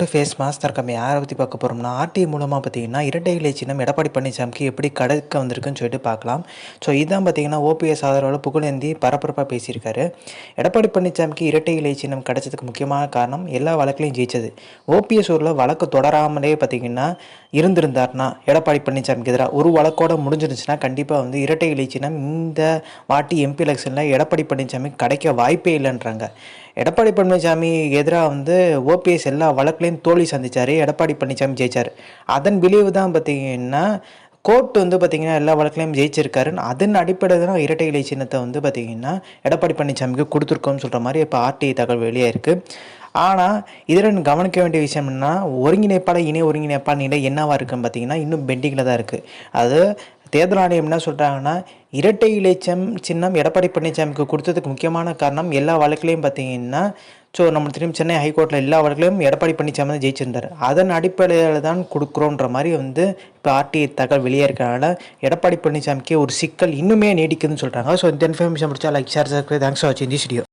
To face master கம்மி யாரை பற்றி பார்க்க போகிறோம்னா ஆர்டிஐ மூலமாக பார்த்தீங்கன்னா இரட்டை இலை சின்னம் எடப்பாடி பழனிசாமிக்கு எப்படி கடக்க வந்திருக்குன்னு சொல்லிட்டு பார்க்கலாம். ஸோ இதான் பார்த்தீங்கன்னா ஓபிஎஸ் ஆதரவில் புகழேந்தி பரபரப்பாக பேசியிருக்காரு. எடப்பாடி பழனிசாமிக்கு இரட்டை இலை சின்னம் கிடைச்சதுக்கு முக்கியமான காரணம் எல்லா வழக்குலையும் ஜெயிச்சது. ஓபிஎஸ் ஊரில் வழக்கு தொடராமலே பார்த்தீங்கன்னா இருந்திருந்தார்னா எடப்பாடி பழனிசாமிக்கு எதிராக ஒரு வழக்கோட முடிஞ்சிருந்துச்சுன்னா கண்டிப்பாக வந்து இரட்டை இலை சின்னம் இந்த வாட்டி எம்பி எலெக்ஷனில் எடப்பாடி பழனிசாமி கிடைக்க வாய்ப்பே இல்லைன்றாங்க. எடப்பாடி பழனிசாமி எதிராக வந்து ஓபிஎஸ் எல்லா வழக்குலையும் தோல்வி சந்திச்சார். எடப்பாடி பழனிசாமி ஜெயிச்சார். அதன் விளைவு தான் பார்த்தீங்கன்னா கோர்ட் வந்து பார்த்திங்கன்னா எல்லா வழக்குலையும் ஜெயிச்சிருக்காரு அதன் அடிப்படையில் தான் இரட்டை இலை சின்னத்தை வந்து பார்த்திங்கன்னா எடப்பாடி பழனிசாமிக்கு கொடுத்துருக்கோம்னு சொல்கிற மாதிரி இப்போ ஆர்டிஐ தகவல் வெளியே இருக்குது ஆனால் இதில் கவனிக்க வேண்டிய விஷயம் என்னன்னா ஒருங்கிணைப்பாளர் இணை ஒருங்கிணைப்பாளர் நிலை என்னவாக இருக்குன்னு பார்த்தீங்கன்னா இன்னும் பெண்டிங்கில் தான் இருக்குது அது தேர்தல் ஆணையம் என்ன சொல்கிறாங்கன்னா இரட்டை இலைச்சம் சின்னம் எடப்பாடி பழனிசாமிக்கு கொடுத்ததுக்கு முக்கியமான காரணம் எல்லா வழக்குலையும் பார்த்தீங்கன்னா ஸோ நம்ம திரும்பி சென்னை ஹைகோர்ட்டில் எல்லா வழக்குலையும் எடப்பாடி பழனிசாமி தான் ஜெயிச்சிருந்தார். அதன் அடிப்படையில் தான் கொடுக்குறோன்ற மாதிரி வந்து இப்போ ஆர்டிஐ தகவல் வெளியே இருக்கிறனால எடப்பாடி பழனிசாமிக்கு ஒரு சிக்கல் இன்னுமே நீடிக்குதுன்னு சொல்கிறாங்க ஸோ இந்த இன்ஃபர்மேஷன் முடிச்சா லைக் ஷேர் தேங்க்ஸ் ஃபார் வாட்சிங் தி ஸ்டுடியோ